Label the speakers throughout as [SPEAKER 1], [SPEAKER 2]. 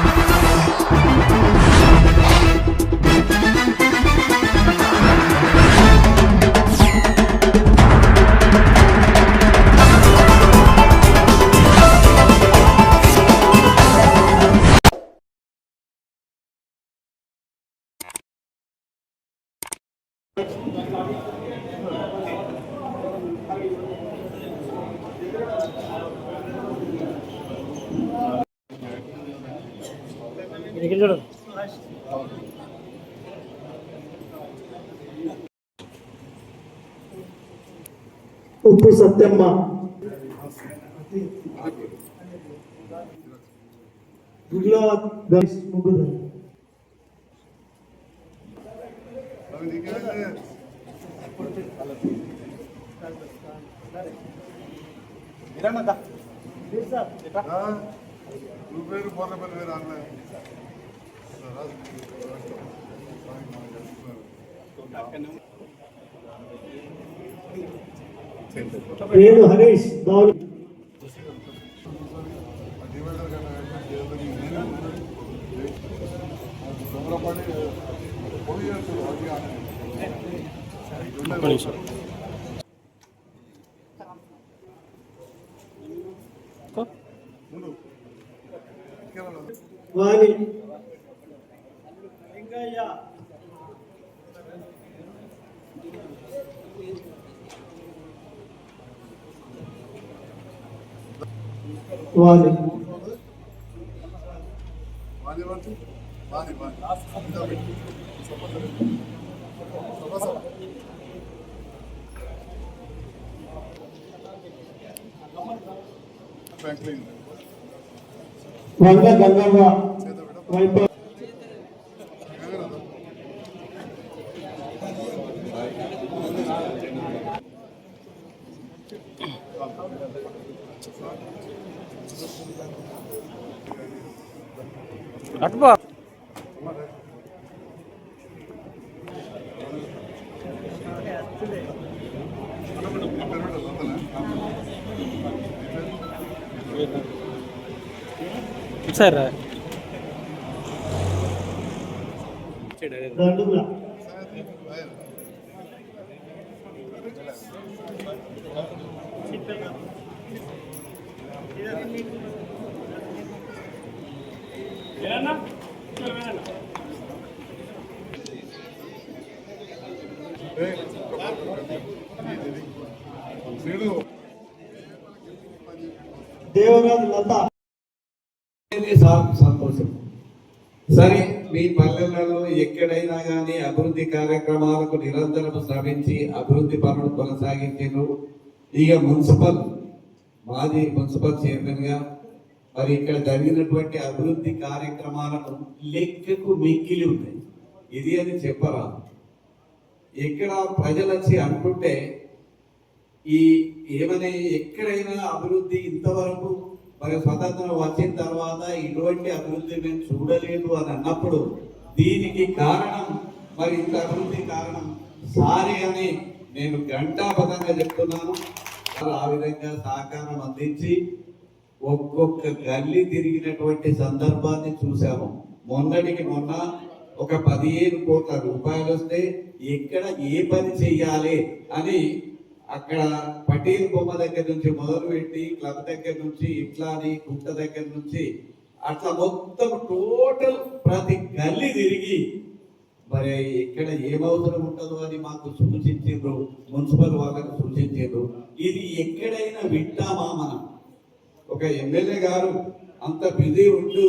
[SPEAKER 1] ఇక్కడ
[SPEAKER 2] ఉప్పు సత్యమ్మ.
[SPEAKER 3] పేరు పోర్ల పేరు అన్న
[SPEAKER 2] పేరు హరీష్ గౌడ్
[SPEAKER 3] డివైడర్ తొందరపడి పొడి చేస్తారు
[SPEAKER 1] ఒక్క నిమిషం కో.
[SPEAKER 3] ముందు కేరళ
[SPEAKER 2] వాణి వాణి
[SPEAKER 3] వాణి వచ్చు
[SPEAKER 1] sir
[SPEAKER 2] Thank
[SPEAKER 3] you.
[SPEAKER 2] Devaraju Latha.
[SPEAKER 4] సంతోషం. సరే మీ పల్లెలలో ఎక్కడైనా కానీ అభివృద్ధి కార్యక్రమాలకు నిరంతరం శ్రమించి అభివృద్ధి పనులు కొనసాగించారు ఇక మున్సిపల్ మాది మున్సిపల్ చైర్మన్గా మరి ఇక్కడ జరిగినటువంటి అభివృద్ధి కార్యక్రమాలకు లెక్కకు మిక్కిలి ఉన్నాయి. ఇది అని చెప్పరా ఇక్కడ ప్రజలు వచ్చి అనుకుంటే ఈ ఏమని ఎక్కడైనా అభివృద్ధి ఇంతవరకు మరి స్వతంత్రం వచ్చిన తర్వాత ఇటువంటి అభివృద్ధి మేము చూడలేదు అని అన్నప్పుడు దీనికి కారణం మరి ఇంత అభివృద్ధి కారణం సారీ అని నేను ఘంటాపదంగా చెప్తున్నాను. ఆ విధంగా సహకారం అందించి ఒక్కొక్క గల్లీ తిరిగినటువంటి సందర్భాన్ని చూసాము మొన్నటికి మొన్న ఒక పదిహేను కోట్ల రూపాయలు వస్తే ఎక్కడ ఏ పని చెయ్యాలి అని అక్కడ పటేల్ బొమ్మ దగ్గర నుంచి మొదలు పెట్టి క్లబ్ దగ్గర నుంచి ఇట్లా అని గుట్ట దగ్గర నుంచి అట్లా మొత్తం టోటల్ ప్రతి గల్లీ తిరిగి మరి ఇక్కడ ఏం అవసరం ఉంటుందో అని మాకు సూచించారు మున్సిపల్ వాళ్ళకు సూచించారు ఇది ఎక్కడైనా వింటామా మనం? ఒక ఎమ్మెల్యే గారు అంత బిజీ ఉంటూ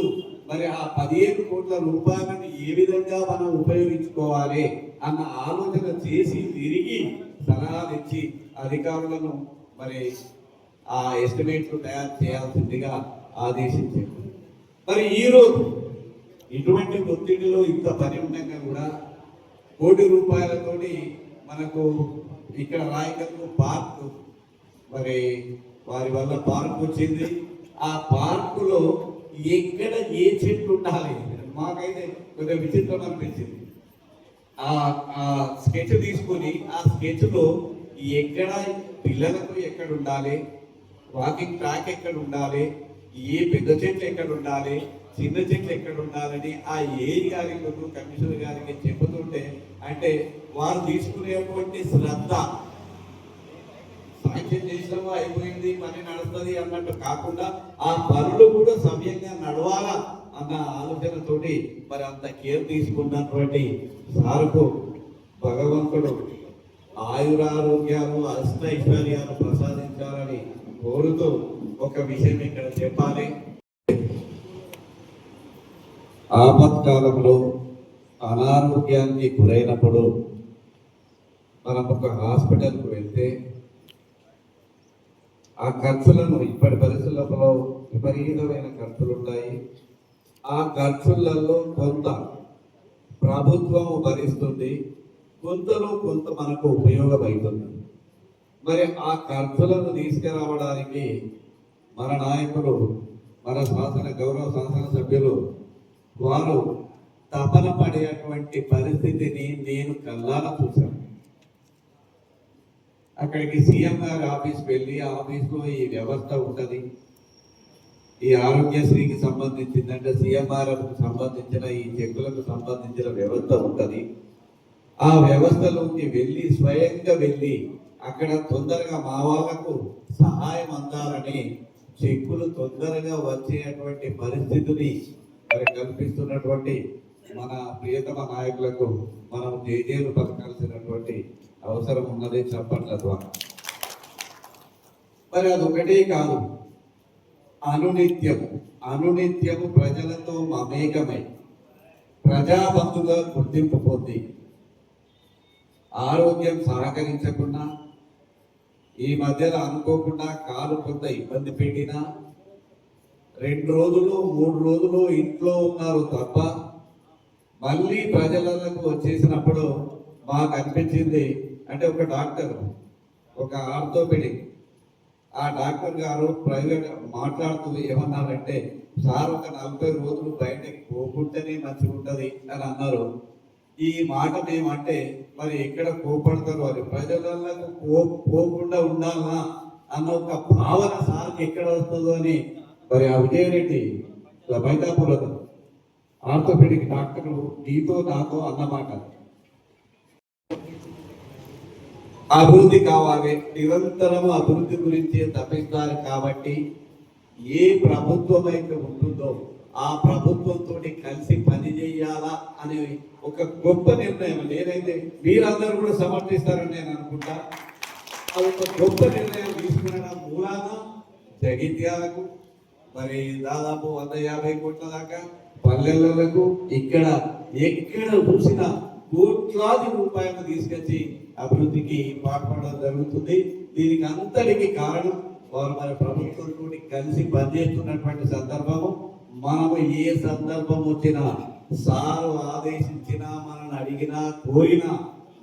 [SPEAKER 4] మరి ఆ పదిహేను కోట్ల రూపాయలను ఏ విధంగా మనం ఉపయోగించుకోవాలి? అన్న ఆలోచన చేసి తిరిగి సలహాలు ఇచ్చి అధికారులను మరి ఆ ఎస్టిమేట్లు తయారు చేయాల్సిందిగా ఆదేశించారు. మరి ఈరోజు ఇటువంటి ఒత్తిడిలో ఇంత పని ఉండగా కూడా కోటి రూపాయలతోటి మనకు ఇక్కడ రాయకల్లు పార్క్ మరి వారి వల్ల పార్క్ వచ్చింది. ఆ పార్కులో ఎక్కడ ఏ చెట్టు ఉండాలి? మాకైతే కొంచెం విచిత్రం అనిపించింది. ఆ స్కెచ్ తీసుకొని ఆ స్కెచ్లో ఎక్కడ పిల్లలకు ఎక్కడ ఉండాలి? వాకింగ్ ట్రాక్ ఎక్కడ ఉండాలి? ఏ పెద్ద చెట్లు ఎక్కడ ఉండాలి? చిన్న చెట్లు ఎక్కడ ఉండాలని ఆ ఏ గారికి కమిషనర్ గారికి చెబుతుంటే అంటే వారు తీసుకునేటువంటి శ్రద్ధ సాంక్షన్ చేసినామో అయిపోయింది పని నడుస్తుంది అన్నట్టు కాకుండా ఆ పనులు కూడా సమయంగా నడవాలా? అన్న ఆలోచనతోటి మరి అంత కేర్ తీసుకున్నటువంటి సార్కు భగవంతుడు ఆయురారోగ్యాలు అష్టైశ్వర్యాలు ప్రసాదించాలని కోరుతూ ఒక విషయం ఇక్కడ చెప్పాలి. ఆపత్కాలంలో అనారోగ్యానికి గురైనప్పుడు మనం ఒక హాస్పిటల్కు వెళ్తే ఆ ఖర్చులను ఇప్పటి పరిస్థితులలో విపరీతమైన ఖర్చులు ఉంటాయి ఆ ఖర్చులలో కొంత ప్రభుత్వం భరిస్తుంది కొంతలో కొంత మనకు ఉపయోగమవుతుంది మరి ఆ ఖర్చులను తీసుకురావడానికి మన నాయకులు మన శాసన గౌరవ శాసన సభ్యులు వారు తపన పడేటువంటి పరిస్థితిని నేను కల్లారా చూశాను. అక్కడికి సీఎం గారి ఆఫీస్కి వెళ్ళి ఆఫీస్లో ఈ వ్యవస్థ ఉంటుంది. ఈ ఆరోగ్యశ్రీకి సంబంధించిందంటే సీఎంఆర్ఎఫ్కి సంబంధించిన ఈ చెక్కులకు సంబంధించిన వ్యవస్థ ఉంటుంది. ఆ వ్యవస్థలోకి వెళ్ళి స్వయంగా వెళ్ళి అక్కడ తొందరగా మా వాళ్ళకు సహాయం అందాలని చెక్కులు తొందరగా వచ్చేటువంటి పరిస్థితిని మరి కల్పిస్తున్నటువంటి మన ప్రియతమ నాయకులకు మనం జేజేలు పలకాల్సినటువంటి అవసరం ఉన్నది చప్పట్ల ద్వారా. మరి అదొకటే కాదు. అనునిత్యము. అనునిత్యము ప్రజలతో మమేకమై ప్రజాబంధుగా గుర్తింపు పొంది ఆరోగ్యం సహకరించకుండా ఈ మధ్యలో అనుకోకుండా కాలు కొంత ఇబ్బంది పెట్టినా రెండు రోజులు మూడు రోజులు ఇంట్లో ఉన్నారు తప్ప మళ్ళీ ప్రజలకు వచ్చేసినప్పుడు మాకు అనిపించింది అంటే ఒక డాక్టర్ ఒక ఆర్థోపెడిక్ ఆ డాక్టర్ గారు ప్రైవేట్ మాట్లాడుతూ ఏమన్నారంటే సార్ ఒక నలభై రోజులు బయటకి పోకుంటేనే మంచిగా ఉంటుంది అని అన్నారు. ఈ మాట మేమంటే మరి ఎక్కడ కోపడతారు వారి ప్రజలకు కో పోకుండా ఉండాలా? అన్న ఒక భావన సార్కి ఎక్కడ వస్తుందో అని. మరి ఆ విజయరెడ్డి బైతాపురం ఆర్థోపెడిక్ డాక్టర్లు నీతో నాతో అన్నమాట. అభివృద్ధి కావాలి. నిరంతరం అభివృద్ధి గురించి తప్పిస్తారు కాబట్టి ఏ ప్రభుత్వం అయితే ఉంటుందో ఆ ప్రభుత్వంతో కలిసి పని చేయాలా అనే ఒక గొప్ప నిర్ణయం. నేనైతే మీరందరూ కూడా సమర్థిస్తారని నేను అనుకుంటా. అది ఒక గొప్ప నిర్ణయం తీసుకున్న మూలాన జగిత్యాలకు మరి దాదాపు వంద యాభై కోట్ల దాకా పల్లెలకు ఇక్కడ ఎక్కడ చూసినా కోట్లాది రూపాయలు తీసుకొచ్చి అభివృద్ధికి పాల్పడడం జరుగుతుంది. దీనికి అంతటికి కారణం వారు మన ప్రభుత్వంతో కలిసి పనిచేస్తున్నటువంటి సందర్భము. మనము ఏ సందర్భం వచ్చినా సారు ఆదేశించినా మనల్ని అడిగినా కోరినా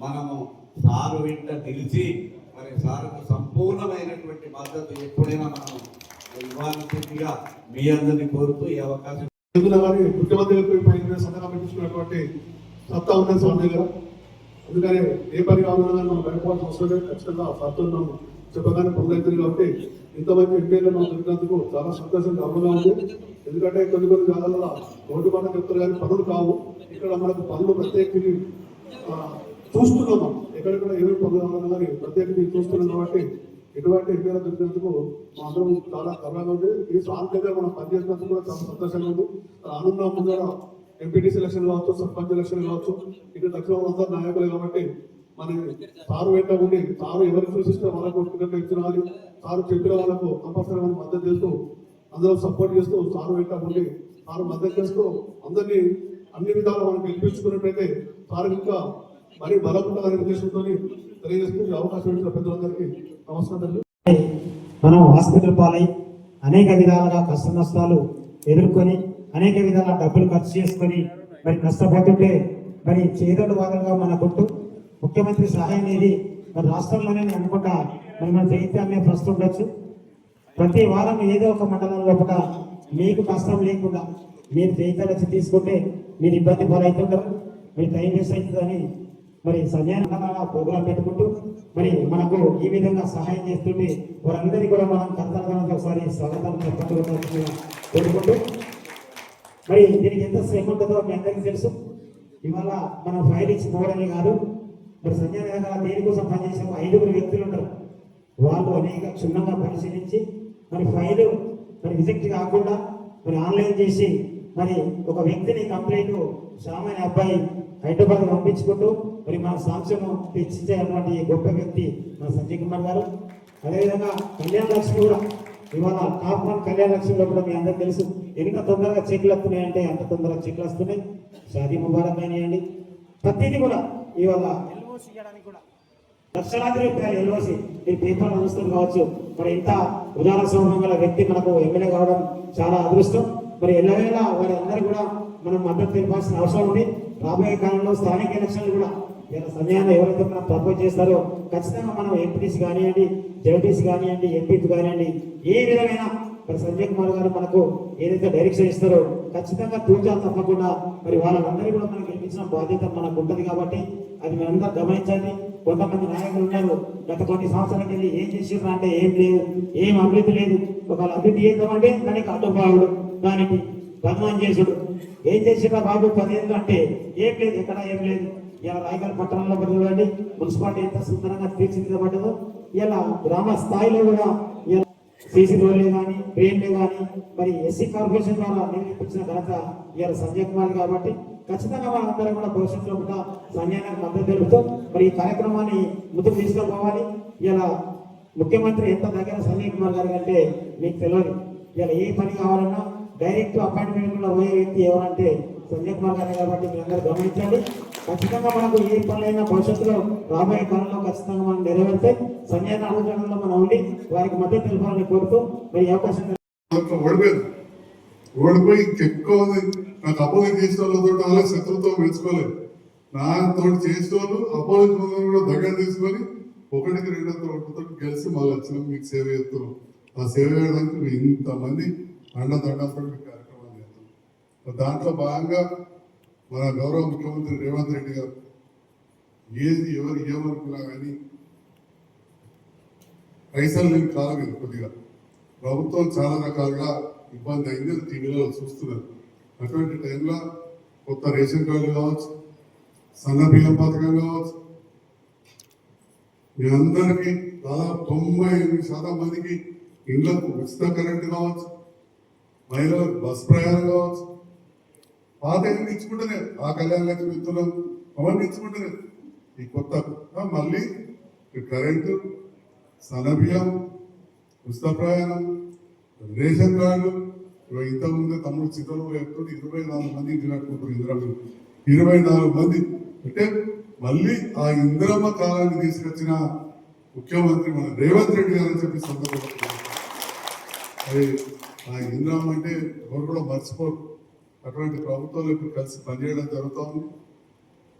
[SPEAKER 4] మనము సారు వెంట నిలిచి మరి సారుకు సంపూర్ణమైనటువంటి మద్దతు ఎప్పుడైనా మనం ఇవ్వాల్సిందిగా మీ అందరినీ కోరుతూ ఈ అవకాశం
[SPEAKER 5] ముఖ్యమంత్రి పైన సంతకం పెట్టించుకున్నటువంటి సత్తా ఉన్నది స్వామి దగ్గర అందుకని ఏ పని కావాలన్నా మనం భయపడాల్సిన అవసరం లేదు. ఖచ్చితంగా సత్తులు మనం చెప్పగానే పొందవుతుంది కాబట్టి ఇంతమంది ఎంపీలు మనం దొరికినందుకు చాలా సంతోషంగా గర్వంగా ఉంది. ఎందుకంటే కొన్ని కొన్ని జాగాలలో రోడ్డు మాట చెప్తారు కానీ పనులు కావు. ఇక్కడ మనకు పనులు ప్రత్యేకించి చూస్తున్నాము చూస్తున్నాం మనం. ఎక్కడెక్కడ ఏమేమి పనులు కావాలన్నా కానీ ప్రత్యేకించి చూస్తున్నాం కాబట్టి ఎటువంటి ఎంపీలు దొరికినందుకు మాత్రం చాలా గర్వంగా ఉంది. ఈ స్వామి మనం పనిచేసినందుకు కూడా చాలా సంతోషంగా ఉంది. రానున్న ముందర ఎంపీటీ సెలక్షన్ కావచ్చు సర్పంచ్ ఎలక్షన్ కావచ్చు ఇక్కడ దక్షిణ అంతా నాయకులే కాబట్టి మన సారు వెంట ఉండి సారు ఎవరికి సూచిస్తే వాళ్ళకు టికెట్ ఇచ్చిన వాళ్ళు సారు చెప్పిన వాళ్ళకు కంపల్సరీ మనం మద్దతు చేస్తూ అందరూ సపోర్ట్ చేస్తూ సారు వెంట ఉండి సారు మద్దతు చేస్తూ అందరినీ అన్ని విధాలు మనం గెలిపించుకున్నట్లయితే సారు ఇంకా మరీ బలపడాలనే ఉద్దేశంతో తెలియజేస్తూ అవకాశం ఇచ్చిన పెద్దలందరికీ నమస్కారం
[SPEAKER 6] మనం హాస్పిటల్ పాలై అనేక విధాలుగా కష్ట నష్టాలు ఎదుర్కొని అనేక విధాల డబ్బులు ఖర్చు చేసుకొని మరి నష్టపోతుంటే మరి చేదోడు మన గుట్టు ముఖ్యమంత్రి సహాయం అనేది మరి రాష్ట్రంలోనే అనుకుంటా మరి మన జైత్యాలనే ప్రస్తుతం ఉండొచ్చు. ప్రతి వారం ఏదో ఒక మండలం లోపల మీకు కష్టం లేకుండా మీరు జైత్యాలు వచ్చి తీసుకుంటే మీరు ఇబ్బంది పాలవుతుంటారు. మీరు టైం వేస్ట్ అవుతుందని మరి సంజయన ప్రోగ్రాం పెట్టుకుంటూ మరి మనకు ఈ విధంగా సహాయం చేస్తుంటే వారందరికీ కూడా మనం కర్తవ్యంతో ఒకసారి స్వాగతం చెప్పకుండా కోరుకుంటూ మరి దీనికి ఎంత శ్రమ ఉంటుందో మీ అందరికీ తెలుసు. ఇవాళ మనం ఫైల్ ఇచ్చి పోవడమే కాదు మరి సంజయ్ గారు దేనికోసం పనిచేసే ఐదుగురు వ్యక్తులు ఉంటారు. వాళ్ళు అనేక క్షుణ్ణంగా పరిశీలించి మరి ఫైల్ మరి రిజెక్ట్ కాకుండా మరి ఆన్లైన్ చేసి మరి ఒక వ్యక్తిని కంప్లైంట్ సామాన్య అబ్బాయి హైదరాబాద్ పంపించుకుంటూ మరి మన సాక్ష్యం తెచ్చిచ్చేటువంటి గొప్ప వ్యక్తి మన సంజయ్ కుమార్ గారు. అదేవిధంగా కళ్యాణ లక్ష్మి కూడా ఇవాళ టాప్ వన్ కళ్యాణ లక్ష్మిలో కూడా మీ అందరికీ తెలుసు. ఎంత తొందరగా చెక్లు వస్తున్నాయంటే అంత తొందరగా చెక్లు వస్తున్నాయి. షాదీ ముబారక్ అయినాయండి. ప్రతిదీ కూడా ఇవాళ ఎల్ఓసి కూడా లక్షలాది రూపాయలు ఎల్ఓసి. మీరు పేపర్ చూస్తుంది కావచ్చు. మరి ఇంత ఉదాహరణ స్వభావం గల వ్యక్తి మనకు ఎమ్మెల్యే కావడం చాలా అదృష్టం. మరి ఎల్లవేళ వారందరూ కూడా మనం మద్దతు తెలిపాల్సిన అవసరం ఉంది. రాబోయే కాలంలో స్థానిక ఎలక్షన్లు కూడా ఇలా సమయాన్ని ఎవరైతే మనం ప్రపోజ్ చేస్తారో ఖచ్చితంగా మనం ఎంపీటీసీ కానివ్వండి జడ్పీసీ కానివ్వండి ఎంపీస్ కానివ్వండి ఏ విధమైన మరి సంజయ్ కుమార్ గారు మనకు ఏదైతే డైరెక్షన్ ఇస్తారో ఖచ్చితంగా తూచా తప్పకుండా మరి వాళ్ళందరినీ కూడా మనకి గెలిపించిన బాధ్యత మనకు ఉంటుంది కాబట్టి అది మీరందరూ గమనించాలి కొంతమంది నాయకులు ఉన్నారు. గత కొన్ని సంవత్సరాల వెళ్ళి ఏం చేసిర్రు అంటే ఏం లేదు ఏం అభివృద్ధి లేదు. ఒకవేళ అభివృద్ధి చేద్దామంటే దానికి అడ్డుపావుడు దానికి బదనాం చేసుడు. ఏం చేసినా బాబు? పదేళ్ళు అంటే ఏం లేదు ఎక్కడ ఏం లేదు. ఇలా రాయగల్ పట్టణంలో చూడండి మున్సిపాలిటీ ఎంత సుందరంగా తీర్చిదిద్దబడ్డదో ఇలా గ్రామ స్థాయిలో కూడా సీసీ రోడ్లే కానీ ట్రైన్లే కానీ మరి ఎస్సీ కార్పొరేషన్ ద్వారా నిర్మించిన ఘనత ఇవాళ సంజయ్ కుమార్ కాబట్టి ఖచ్చితంగా మన కూడా భవిష్యత్తులో కూడా సంజయానికి మద్దతు తెలుపుతూ మరి ఈ కార్యక్రమాన్ని ముందుకు తీసుకుపోవాలి. ఇలా ముఖ్యమంత్రి ఎంత దగ్గర సంజయ్ కుమార్ గారు అంటే మీకు తెలియదు. ఇలా ఏ పని కావాలన్నా డైరెక్ట్ అపాయింట్మెంట్ కూడా పోయే వ్యక్తి ఎవరంటే సంజయ్ కుమార్ గారు కాబట్టి మీరు అందరూ గమనించండి. ఖచ్చితంగా మనకు ఏ పనులైనా భవిష్యత్తులో రాబోయే కాలంలో ఖచ్చితంగా మనం నెరవేర్తే సంజయ్ ఆలోచనలో మనం ఉండి వారికి మద్దతు తెలపాలని కోరుతూ మరి అవకాశం
[SPEAKER 3] ఓడిపోయి చెప్పుకోవాలి. నాకు అపోజిట్ చేసిన వాళ్ళతో అలా శత్రుతో మెచ్చుకోలేదు నాతో చేసిన వాళ్ళు అపోజిట్ కూడా దగ్గర తీసుకొని ఒకటికి రెండో ఒకటితో కలిసి మళ్ళీ వచ్చినాం మీకు సేవ చేస్తున్నాం. ఆ సేవ చేయడానికి ఇంతమంది అండదండలతో కార్యక్రమాలు చేస్తున్నాం. దాంట్లో భాగంగా మన గౌరవ ముఖ్యమంత్రి రేవంత్ రెడ్డి గారు ఏది ఎవరు ఏమనుకున్నా కానీ పైసలు లేని కాలం ఇది కొద్దిగా. ప్రభుత్వం చాలా రకాలుగా ఇబ్బంది అయింది టీవీలో చూస్తున్నారు. అటువంటి టైంలో కొత్త రేషన్ కార్డు కావచ్చు సన్న బియ్యం పథకం కావచ్చు మీ అందరికీ దాదాపు తొంభై ఎనిమిది శాతం మందికి ఇళ్ళకు ఉచిత కరెంటు కావచ్చు మహిళలకు బస్ ప్రయాణం కావచ్చు పాత ఎందుకు ఇచ్చుకుంటుంది ఆ కళ్యాణ లక్ష్మి ఇస్తున్నాం అవన్నీ ఇచ్చుకుంటుంది ఈ కొత్త మళ్ళీ కరెంటు సన్నబియ్యం ఉచిత ప్రయాణం రేషన్ కార్డు. ఇగో ఇంతకుముందే తమ్ముడు చిత్రంలో చెప్తుంటే ఇరవై నాలుగు మంది ఇంటి కట్టుకుంటారు ఇందిరమ్మ. ఇరవై నాలుగు మంది. అంటే మళ్ళీ ఆ ఇందిరమ్మ కాలాన్ని తీసుకొచ్చిన ముఖ్యమంత్రి మన రేవంత్ రెడ్డి గారు అని చెప్పి సందర్భంగా అది ఆ ఇందిరమ్మ అంటే ఎవరు కూడా మర్చిపోరు. అటువంటి ప్రభుత్వాలు ఇప్పుడు కలిసి పనిచేయడం జరుగుతోంది.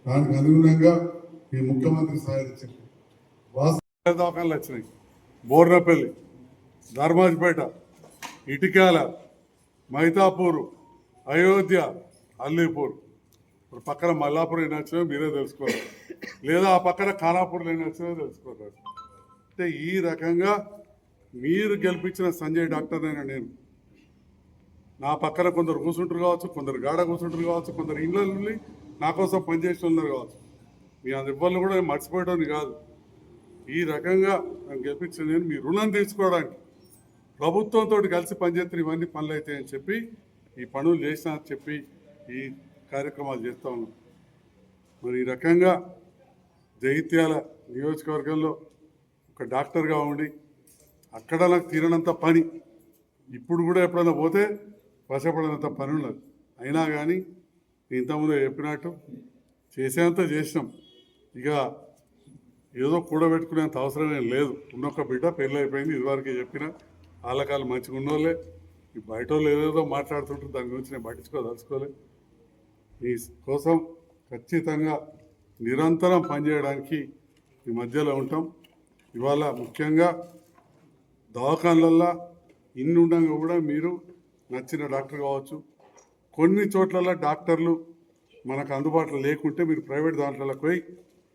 [SPEAKER 3] దానికి అనుగుణంగా ఈ ముఖ్యమంత్రి సహాయం వాస్తవ దవాఖానలు వచ్చినాయి. బోర్నపల్లి ధర్మాజిపేట ఇటికాల మైతాపూర్ అయోధ్య అల్లీపూర్. ఇప్పుడు పక్కన మల్లాపూర్ ఏం నచ్చినా మీరే తెలుసుకోవాలి. లేదా ఆ పక్కన ఖానాపూర్లో ఏం వచ్చినాయో తెలుసుకోవాలి. అంటే ఈ రకంగా మీరు గెలిపించిన సంజయ్ డాక్టర్నైనా నేను నా పక్కన కొందరు కూర్చుంటారు కావచ్చు కొందరు గాడ కూర్చుంటారు కావచ్చు కొందరు ఇంట్లో నుండి నా కోసం పనిచేసిన ఉన్నారు కావచ్చు. మీ అందరి ఇబ్బందులు కూడా నేను మర్చిపోయడం కాదు. ఈ రకంగా నన్ను గెలిపించిన నేను మీ రుణం తీసుకోవడానికి ప్రభుత్వంతో కలిసి పనిచేస్తే ఇవన్నీ పనులు అవుతాయని చెప్పి ఈ పనులు చేసిన చెప్పి ఈ కార్యక్రమాలు చేస్తూ ఉన్నాం. మరి ఈ రకంగా జగిత్యాల నియోజకవర్గంలో ఒక డాక్టర్గా ఉండి అక్కడ నాకు తీరనంత పని ఇప్పుడు కూడా ఎప్పుడైనా పోతే వశపడినంత పనులు అయినా కానీ ఇంతకుముందు చెప్పినట్టు చేసేంత చేసినాం. ఇక ఏదో కూడబెట్టుకునేంత అవసరం ఏం లేదు. ఉన్నొక్క బిడ్డ పెళ్ళి అయిపోయింది ఇదివరకే చెప్పిన వాళ్ళకాలు మంచిగా ఉన్నోళ్ళే ఈ బయట వాళ్ళు ఏదేదో మాట్లాడుతుంటారు దాని గురించి నేను పట్టించుకోదలుచుకోలే మీ కోసం ఖచ్చితంగా నిరంతరం పనిచేయడానికి ఈ మధ్యలో ఉంటాం. ఇవాళ ముఖ్యంగా దవాఖాన్లల్లో ఇన్ని ఉండగా కూడా మీరు నచ్చిన డాక్టర్ కావచ్చు. కొన్ని చోట్ల డాక్టర్లు మనకు అందుబాటులో లేకుంటే మీరు ప్రైవేట్ దాంట్లోకి పోయి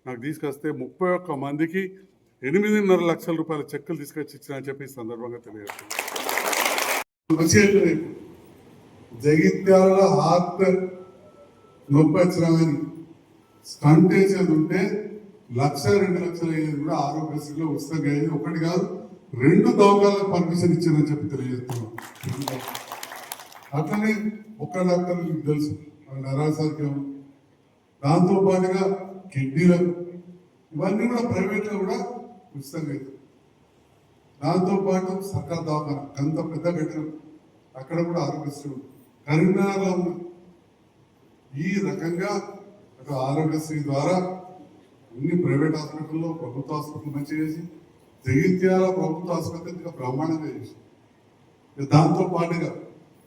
[SPEAKER 3] నాకు తీసుకొస్తే ముప్పై ఒక్క మందికి ఎనిమిదిన్నర లక్షల రూపాయల చెక్కులు తీసుకొచ్చి ఇచ్చిన అని చెప్పి సందర్భంగా తెలియజేస్తున్నాను. జగిత్యాల హార్ట్ నొప్పి వచ్చినా స్టంట్ వేసేది ఉంటే లక్ష రెండు లక్షల అయ్యేది కూడా ఆరోగ్యశ్రీలో ఉచితంగా అయ్యేది ఒకటి కాదు రెండు దవాఖాలకు పర్మిషన్ ఇచ్చిందని చెప్పి తెలియజేస్తున్నాం అట్లనే ఒక్క డాక్టర్ మీకు తెలుసు నరాసర్గం దాంతో పాటుగా కిడ్నీలకు ఇవన్నీ కూడా ప్రైవేట్లో కూడా ఉచితంగా అవుతుంది దాంతో పాటు సర్కార్ దవాఖాన అంత పెద్ద కట్టడం అక్కడ కూడా ఆరోగ్యశ్రీ కరీంనగర్లో ఉంది ఈ రకంగా అటు ఆరోగ్యశ్రీ ద్వారా అన్ని ప్రైవేట్ హాస్పిటల్లో ప్రభుత్వ ఆసుపత్రి మంచి చేసి జగిత్యాల ప్రభుత్వ ఆసుపత్రి ఇంకా బ్రహ్మాండంగా చేసి దాంతో పాటుగా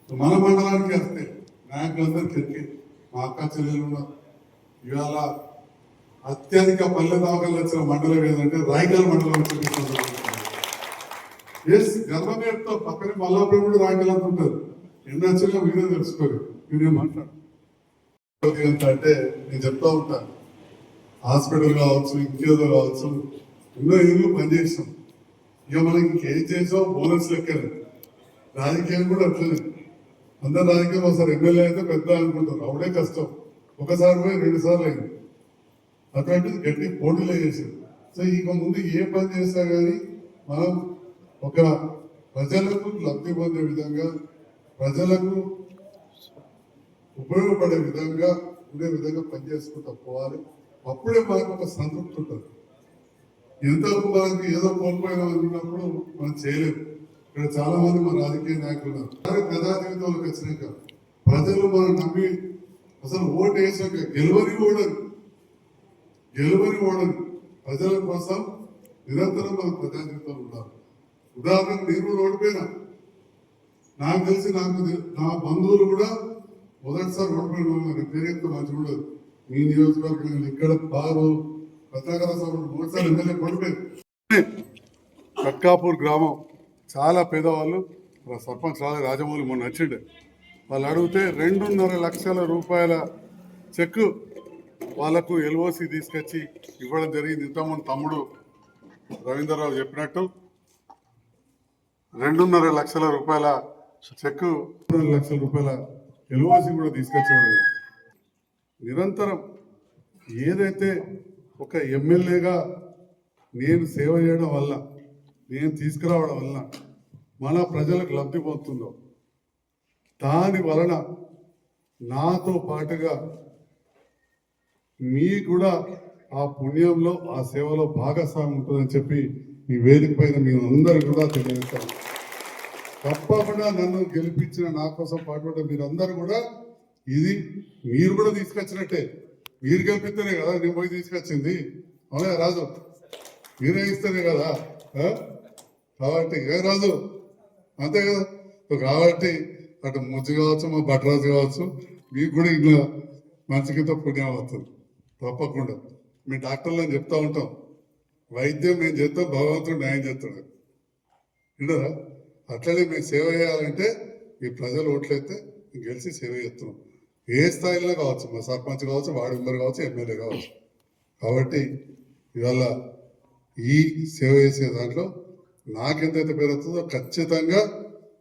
[SPEAKER 3] మన మండలానికి వస్తే నాయకులందరికీ ఎక్కి మా అక్క చెల్లెలు ఇవాళ అత్యధిక పల్లె దవాఖాలు వచ్చిన మండలం ఏదంటే రాయకల్ మండలం వచ్చింది ఎస్ గర్వంగా పక్కనే మల్లాపురం కూడా రాయకల్ అనుకుంటారు. ఉంటుంది ఎన్ని వచ్చినా మీరే తెలుసుకోరు. మీరే మాట్లాడు ఎంత అంటే నేను చెప్తా ఉంటాను హాస్పిటల్ కావచ్చు ఇంకేదో కావచ్చు ఎన్నో ఏళ్ళు పనిచేసాం ఇక మనకి ఇంకేం చేసాం బోనస్ లెక్కనే. రాజకీయం కూడా అట్లనే. అందరు రాజకీయాలు ఒకసారి ఎమ్మెల్యే అయితే పెద్ద అనుకుంటారు. అవుడే కష్టం. ఒకసారి పోయి రెండు సార్లు అయింది. అటువంటిది గట్టి పోటీలే చేశారు. సో ఇక ముందు ఏ పని చేసినా కానీ మనం ఒక ప్రజలకు లబ్ధి పొందే విధంగా ప్రజలకు ఉపయోగపడే విధంగా ఉండే విధంగా పనిచేసుకుంటూ పోవాలి. అప్పుడే మనకు ఒక సంతృప్తి ఉంటుంది. ఎంతవరకు మనకి ఏదో కోల్పోయినా అనుకున్నప్పుడు మనం చేయలేము. ఇక్కడ చాలా మంది మన రాజకీయ నాయకులు ఉన్నారు. కానీ వచ్చినాక ప్రజలు మనం నమ్మి అసలు ఓటు వేసాక గెలవని ఓడరు. గెలవని ఓడరు. ప్రజల కోసం నిరంతరం మనం ప్రజా ఉండాలి. ఉదాహరణకు నేను రోడ్డు ఓడిపోయినా నాకు తెలిసి నాకు నా బంధువులు కూడా మొదటిసారి ఓడిపోయిన వాళ్ళు నాకు పేరెత్త మంచి ఉండదు. మీ నియోజకవర్గం ఇక్కడ బారు పతాకర సభలు మూడుసార్లు ఎమ్మెల్యే ఓడిపోయింది కక్కాపూర్ గ్రామం చాలా పేదవాళ్ళు సర్పంచ్ రాలే రాజమౌళి మొన్న వచ్చిండే వాళ్ళు అడిగితే రెండున్నర లక్షల రూపాయల చెక్కు వాళ్ళకు ఎల్ఓసి తీసుకొచ్చి ఇవ్వడం జరిగింది. ఇంతకుముందు తమ్ముడు రవీంద్రరావు చెప్పినట్టు రెండున్నర లక్షల రూపాయల చెక్ లక్షల రూపాయల ఎల్ఓసి కూడా తీసుకొచ్చేవాడు. నిరంతరం ఏదైతే ఒక ఎమ్మెల్యేగా నేను సేవ చేయడం వల్ల నేను తీసుకురావడం వలన మన ప్రజలకు లబ్ధి పొందుతుందో దాని వలన నాతో పాటుగా మీ కూడా ఆ పుణ్యంలో ఆ సేవలో భాగస్వామి ఉంటుందని చెప్పి ఈ వేదిక పైన మీ అందరూ కూడా తెలియజేస్తాను. తప్పకుండా నన్ను గెలిపించిన నా కోసం పాటుపడ్డ మీరందరూ కూడా ఇది మీరు కూడా తీసుకొచ్చినట్టే. మీరు గెలిపిస్తేనే కదా నేను పోయి తీసుకొచ్చింది. అవునా రాజు? మీరే ఇస్తేనే కదా? కాబట్టి ఏ రాజు అంతే కదా? కాబట్టి అటు ముజ్జు కావచ్చు మా భట్రాజు కావచ్చు మీకు కూడా ఇంకా మంచికింత పుణ్యం అవుతుంది. తప్పకుండా. మీ డాక్టర్లు అని చెప్తా ఉంటాం. వైద్యం మేము చేస్తాం భగవంతుడు న్యాయం చేస్తాడు. వినరా అట్లనే మేము సేవ చేయాలంటే ఈ ప్రజలు ఓట్లయితే గెలిచి సేవ చేస్తున్నాం ఏ స్థాయిలో కావచ్చు మా సర్పంచ్ కావచ్చు వార్డు మెంబర్ కావచ్చు ఎమ్మెల్యే కావచ్చు. కాబట్టి ఇవాళ ఈ సేవ చేసే దాంట్లో నాకెంతైతే పేరు వస్తుందో ఖచ్చితంగా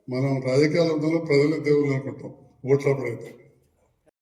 [SPEAKER 3] మనం రాజకీయాల ప్రజలు దేవుళ్ళు అనుకుంటాం ఓట్లప్పుడైతే